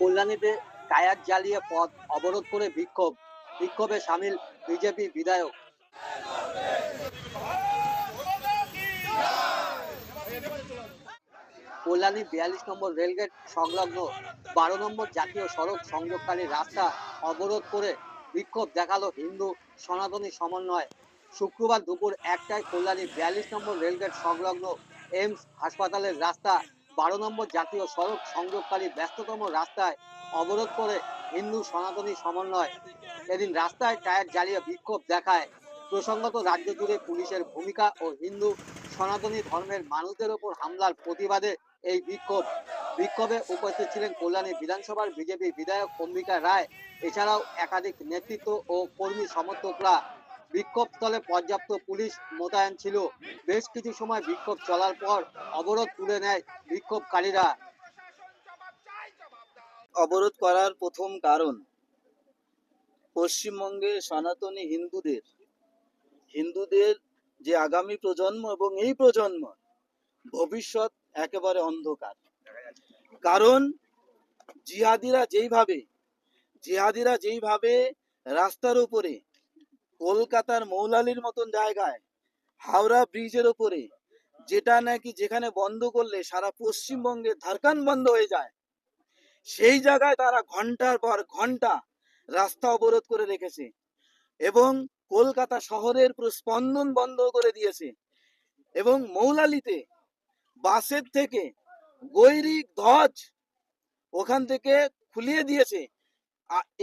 কল্যাণীতে tyre জ্বালিয়ে পথ অবরোধ করে বিক্ষোভ। বিক্ষোভে সামিল বিজেপি বিধায়ক। কল্যাণী বিয়াল্লিশ নম্বর রেলগেট সংলগ্ন বারো নম্বর জাতীয় সড়ক সংযোগকারী রাস্তা অবরোধ করে বিক্ষোভ দেখাল হিন্দু সনাতনী সমন্বয়। শুক্রবার দুপুর একটায় কল্যাণী বিয়াল্লিশ নম্বর রেলগেট সংলগ্ন এইমস হাসপাতালের রাস্তা বারো নম্বর জাতীয় সড়ক সংযোগকারী ব্যস্ততম রাস্তায় অবরোধ করে হিন্দু সনাতনী সমন্বয়। এদিন রাস্তায় টায়ার জ্বালিয়ে বিক্ষোভ দেখায়। প্রসঙ্গত রাজ্য জুড়ে পুলিশের ভূমিকা ও হিন্দু সনাতনী ধর্মের মানুষদের ওপর হামলার প্রতিবাদে এই বিক্ষোভ। বিক্ষোভে উপস্থিত ছিলেন কল্যাণী বিধানসভার বিজেপি বিধায়ক অম্বিকা রায়। এছাড়াও একাধিক নেতৃত্ব ও কর্মী সমর্থকরা বিক্ষোভ স্থলে পর্যাপ্ত পুলিশ মোতায়েন ছিল। বেশ কিছু সময় বিক্ষোভ চলার পর অবরোধ তুলে নেয় বিক্ষোভকারীরা। অবরোধ করার প্রথম কারণ পশ্চিমবঙ্গে সনাতনী হিন্দুদের। হিন্দুদের যে আগামী প্রজন্ম এবং এই প্রজন্ম, ভবিষ্যৎ একেবারে অন্ধকার। কারণ জিহাদিরা যেইভাবে জিহাদিরা যেইভাবে রাস্তার উপরে কলকাতার মৌলালির মতন জায়গায়, হাওড়া ব্রিজের ওপরে, যেটা নাকি যেখানে বন্ধ করলে সারা পশ্চিমবঙ্গে ধারকান বন্ধ হয়ে যায়, সেই জায়গায় তারা ঘণ্টার পর ঘণ্টা রাস্তা অবরোধ করে রেখেছে এবং কলকাতা শহরের স্পন্দন বন্ধ করে দিয়েছে এবং মৌলালিতে বাসের থেকে গৈরিক ধ্বজ ওখান থেকে খুলিয়ে দিয়েছে।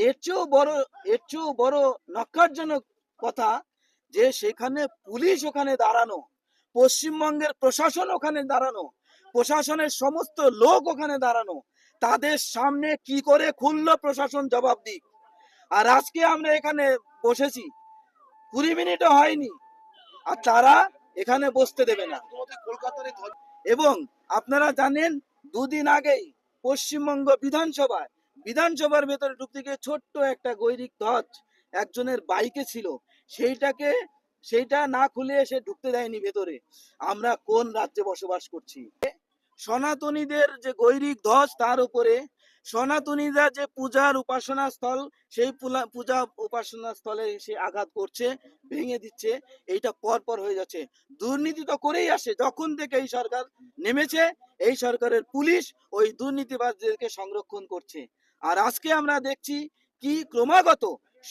এর চেয়েও বড়, এর চেয়েও বড় নক্কারজনক কথা যে সেখানে পুলিশ ওখানে দাঁড়ানো, পশ্চিমবঙ্গের প্রশাসন ওখানে দাঁড়ানো, প্রশাসনের সমস্ত লোক ওখানে দাঁড়ানো, তাদের সামনে কি করে খুললো প্রশাসন জবাব দিক। আর আজকে আমরা এখানে বসেছি, কুড়ি মিনিটও হয়নি, আর তারা এখানে বসতে দেবে না। এবং আপনারা জানেন, দুদিন আগেই পশ্চিমবঙ্গ বিধানসভায়, বিধানসভার ভেতরে ঢুকতে গিয়ে ছোট্ট একটা গৈরিক ধ্বজ একজনের বাইকে ছিল সেইটাকে, সেইটা না খুলে এসে ঢুকতে দেয়নি ভেতরে। আমরা কোন রাজ্যে বসবাস করছি? সনাতনীদের যে গৈরিক ধ্বজ তার উপরে সনাতনীরা যে পূজার উপাসনা স্থল, সেই পূজা উপাসনা স্থলে সে আঘাত করছে, ভেঙে দিচ্ছে, এইটা পর পর হয়ে যাচ্ছে। দুর্নীতি তো করেই আসে, যখন থেকে এই সরকার নেমেছে, এই সরকারের পুলিশ ওই দুর্নীতিবাজদেরকে সংরক্ষণ করছে। আর আজকে আমরা দেখছি কি ক্রমাগত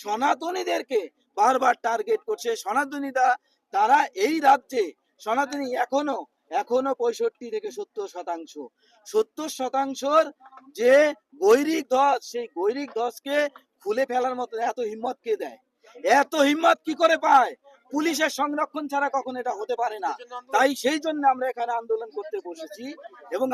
সনাতনীদেরকে বারবার টার্গেট করছে। সনাতনীরা তারা এই রাজ্যে সনাতনী এখনও এখনও পঁয়ষট্টি থেকে সত্তর শতাংশ। সত্তর শতাংশর যে গৈরিক ধ্বজ সেই গৈরিক ধ্বজকে খুলে ফেলার মতো এত হিম্মত কে দেয়? এত হিম্মত কি করে পায়? পুলিশের সংরক্ষণ ছাড়া কখন এটা হতে পারে না। তাই সেই জন্য আমরা এখানে আন্দোলন করতে বসেছি এবং